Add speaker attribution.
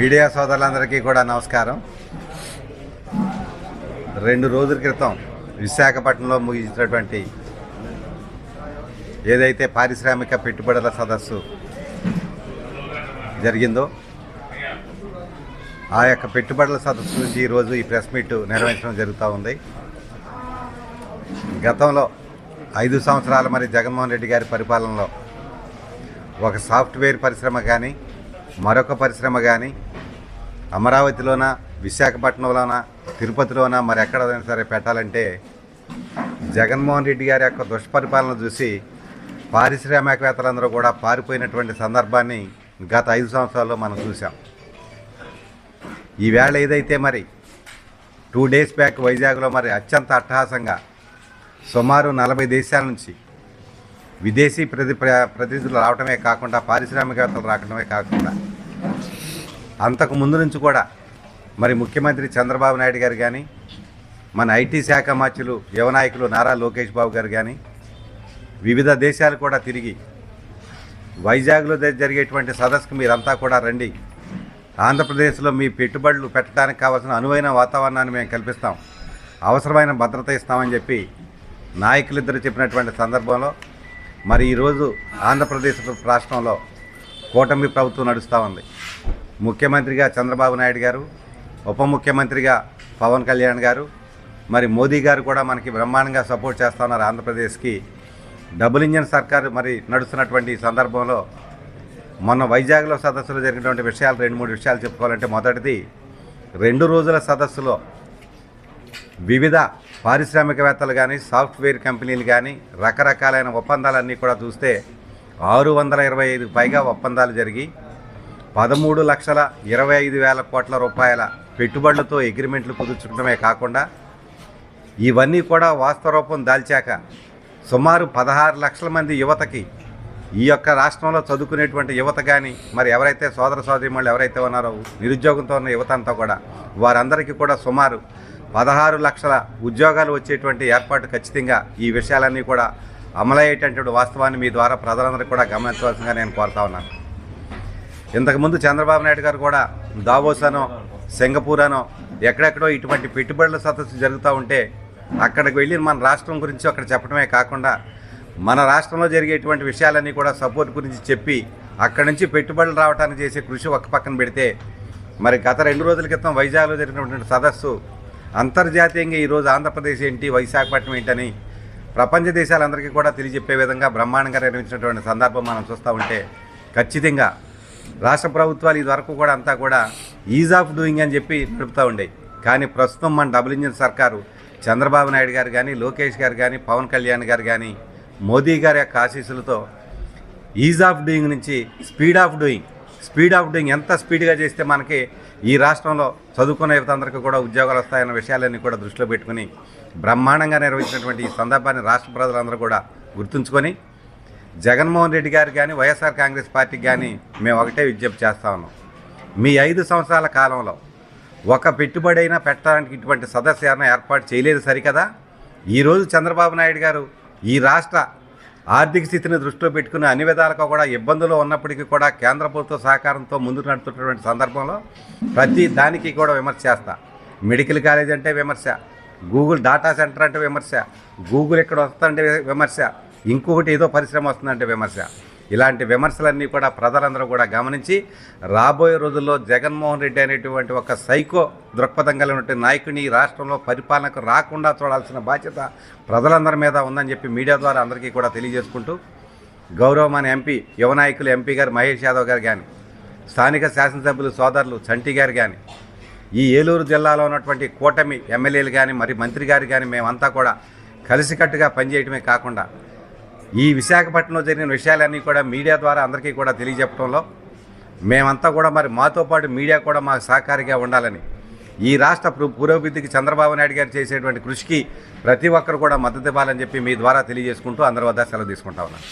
Speaker 1: Media సోదరులందరికీ కూడా నమస్కారం. రెండు రోజుల క్రితం విశాఖపట్నంలో ముగించినటువంటి ఏదైతే పారిశ్రామిక పెట్టుబడుల సదస్సు జరిగిందో ఆ యొక్క పెట్టుబడుల సదస్సు నుంచి ఈరోజు ఈ ప్రెస్ మీట్ నిర్వహించడం జరుగుతూ ఉంది. గతంలో ఐదు సంవత్సరాల మరి జగన్మోహన్ రెడ్డి గారి పరిపాలనలో ఒక సాఫ్ట్వేర్ పరిశ్రమ కానీ మరొక పరిశ్రమ కానీ అమరావతిలోన విశాఖపట్నంలోన తిరుపతిలోన మరి ఎక్కడైనా సరే పెట్టాలంటే జగన్మోహన్ రెడ్డి గారి యొక్క దుష్పరిపాలన చూసి పారిశ్రామికవేత్తలందరూ కూడా పారిపోయినటువంటి సందర్భాన్ని గత ఐదు సంవత్సరాల్లో మనం చూసాం ఈవేళ ఏదైతే మరి టూ డేస్ బ్యాక్ వైజాగ్లో మరి అత్యంత అట్టహాసంగా సుమారు నలభై దేశాల నుంచి విదేశీ ప్రతి ప్ర- ప్రతినిధులు రావటమే కాకుండా పారిశ్రామికవేత్తలు రావటమే కాకుండా అంతకు ముందు నుంచి కూడా మరి ముఖ్యమంత్రి చంద్రబాబు నాయుడు గారు కానీ మన ఐటీ శాఖ మాచులు యువనాయకులు నారా లోకేష్ బాబు గారు కానీ వివిధ దేశాలు కూడా తిరిగి వైజాగ్లో జరిగేటువంటి సదస్సుకు మీరంతా కూడా రండి. ఆంధ్రప్రదేశ్లో మీ పెట్టుబడులు పెట్టడానికి కావాల్సిన అనువైన వాతావరణాన్ని మేము కల్పిస్తాం. అవసరమైన భద్రత ఇస్తామని చెప్పి నాయకులిద్దరు చెప్పినటువంటి సందర్భంలో మరి ఈరోజు ఆంధ్రప్రదేశ్ రాష్ట్రంలో కూటమి ప్రభుత్వం నడుస్తూ ఉంది. ముఖ్యమంత్రిగా చంద్రబాబు నాయుడు గారు ఉప ముఖ్యమంత్రిగా పవన్ కళ్యాణ్ గారు మరి మోదీ గారు కూడా మనకి బ్రహ్మాండంగా సపోర్ట్ చేస్తూ ఉన్నారు ఆంధ్రప్రదేశ్కి. డబుల్ ఇంజన్ సర్కారు మరి నడుస్తున్నటువంటి సందర్భంలో మొన్న వైజాగ్లో సదస్సులో జరిగినటువంటి విషయాలు రెండు మూడు విషయాలు చెప్పుకోవాలంటే మొదటిది రెండు రోజుల సదస్సులో వివిధ పారిశ్రామికవేత్తలు కానీ సాఫ్ట్వేర్ కంపెనీలు కానీ రకరకాలైన ఒప్పందాలన్నీ కూడా చూస్తే ఆరు వందల ఇరవై ఐదు పైగా ఒప్పందాలు జరిగి పదమూడు లక్షల ఇరవై ఐదు వేల కోట్ల రూపాయల పెట్టుబడులతో అగ్రిమెంట్లు కుదుర్చుకోవడమే కాకుండా ఇవన్నీ కూడా వాస్తవ రూపం దాల్చాక సుమారు పదహారు లక్షల మంది యువతకి ఈ యొక్క రాష్ట్రంలో చదువుకునేటువంటి యువత కానీ మరి ఎవరైతే సోదర సోదరిమణులు ఎవరైతే ఉన్నారో నిరుద్యోగంతో ఉన్న యువత అంతా కూడా వారందరికీ కూడా సుమారు పదహారు లక్షల ఉద్యోగాలు వచ్చేటువంటి ఏర్పాటు ఖచ్చితంగా ఈ విషయాలన్నీ కూడా అమలయ్యేటటువంటి వాస్తవాన్ని మీ ద్వారా ప్రజలందరూ కూడా గమనించవలసిందిగా నేను కోరుతా ఉన్నాను. ఇంతకుముందు చంద్రబాబు నాయుడు గారు కూడా దావోస్ అనో సింగపూర్ అనో ఎక్కడెక్కడో ఇటువంటి పెట్టుబడుల సదస్సు జరుగుతూ ఉంటే అక్కడికి వెళ్ళి మన రాష్ట్రం గురించి అక్కడ చెప్పడమే కాకుండా మన రాష్ట్రంలో జరిగేటువంటి విషయాలన్నీ కూడా సపోర్ట్ గురించి చెప్పి అక్కడి నుంచి పెట్టుబడులు రావడానికి చేసే కృషి ఒక పక్కన పెడితే మరి గత రెండు రోజుల క్రితం వైజాగ్లో జరిగినటువంటి సదస్సు అంతర్జాతీయంగా ఈరోజు ఆంధ్రప్రదేశ్ ఏంటి విశాఖపట్నం ఏంటని ప్రపంచ దేశాలందరికీ కూడా తెలియజెప్పే విధంగా బ్రహ్మాండంగా నిర్వహించినటువంటి సందర్భం మనం చూస్తూ ఉంటే ఖచ్చితంగా రాష్ట్ర ప్రభుత్వాలు ఇదివరకు కూడా అంతా కూడా ఈజ్ ఆఫ్ డూయింగ్ అని చెప్పి నడుపుతూ ఉండేవి కానీ ప్రస్తుతం మన డబుల్ ఇంజిన్ సర్కారు చంద్రబాబు నాయుడు గారు కానీ లోకేష్ గారు కానీ పవన్ కళ్యాణ్ గారు కానీ మోదీ గారి యొక్క ఆశీస్సులతో ఈజ్ ఆఫ్ డూయింగ్ నుంచి speed of doing speed of doing ఎంత స్పీడ్గా చేస్తే మనకి ఈ రాష్ట్రంలో చదువుకున్న యువత అందరికీ కూడా ఉద్యోగాలు వస్తాయన్న విషయాలన్నీ కూడా దృష్టిలో పెట్టుకుని బ్రహ్మాండంగా నిర్వహించినటువంటి ఈ సందర్భాన్ని రాష్ట్ర ప్రజలందరూ కూడా గుర్తుంచుకొని జగన్మోహన్ రెడ్డి గారు కానీ వైఎస్ఆర్ కాంగ్రెస్ పార్టీకి కానీ మేము ఒకటే విజ్ఞప్తి చేస్తా ఉన్నాం. మీ ఐదు సంవత్సరాల కాలంలో ఒక పెట్టుబడి అయినా పెట్టడానికి ఇటువంటి సదస్సు ఏమైనా ఏర్పాటు చేయలేదు సరికదా? ఈరోజు చంద్రబాబు నాయుడు గారు ఈ రాష్ట్ర ఆర్థిక స్థితిని దృష్టిలో పెట్టుకుని అన్ని విధాలుగా కూడా ఇబ్బందులు ఉన్నప్పటికీ కూడా కేంద్ర ప్రభుత్వ సహకారంతో ముందుకు నడుతున్నటువంటి సందర్భంలో ప్రతి దానికి కూడా విమర్శ చేస్తా. మెడికల్ కాలేజ్ అంటే విమర్శ గూగుల్ డాటా సెంటర్ అంటే విమర్శ గూగుల్ ఇక్కడ వస్తుందంటే విమర్శ ఇంకొకటి ఏదో పరిశ్రమ వస్తుందంటే విమర్శ. ఇలాంటి విమర్శలన్నీ కూడా ప్రజలందరూ కూడా గమనించి రాబోయే రోజుల్లో జగన్మోహన్ రెడ్డి అనేటువంటి ఒక సైకో దృక్పథం కలిగినటువంటి నాయకుని ఈ రాష్ట్రంలో పరిపాలనకు రాకుండా చూడాల్సిన బాధ్యత ప్రజలందరి మీద ఉందని చెప్పి మీడియా ద్వారా అందరికీ కూడా తెలియజేసుకుంటూ గౌరవమైన ఎంపీ యువ నాయకులు ఎంపీ గారు మహేష్ యాదవ్ గారు కానీ స్థానిక శాసనసభ్యులు సోదరులు చంటి గారు కానీ ఈ ఏలూరు జిల్లాలో ఉన్నటువంటి కూటమి ఎమ్మెల్యేలు కానీ మరి మంత్రి గారు కానీ మేమంతా కూడా కలిసికట్టుగా పనిచేయటమే కాకుండా ఈ విశాఖపట్నంలో జరిగిన విషయాలన్నీ కూడా మీడియా ద్వారా అందరికీ కూడా తెలియజెప్పడంలో మేమంతా కూడా మరి మాతో పాటు మీడియా కూడా మాకు సహకారిగా ఉండాలని. ఈ రాష్ట్ర పురోభివృద్ధికి చంద్రబాబు నాయుడు గారు చేసేటువంటి కృషికి ప్రతి ఒక్కరు కూడా మద్దతు ఇవ్వాలని చెప్పి మీ ద్వారా తెలియజేసుకుంటూ అందరి వద్ద సెలవు తీసుకుంటా ఉన్నాను.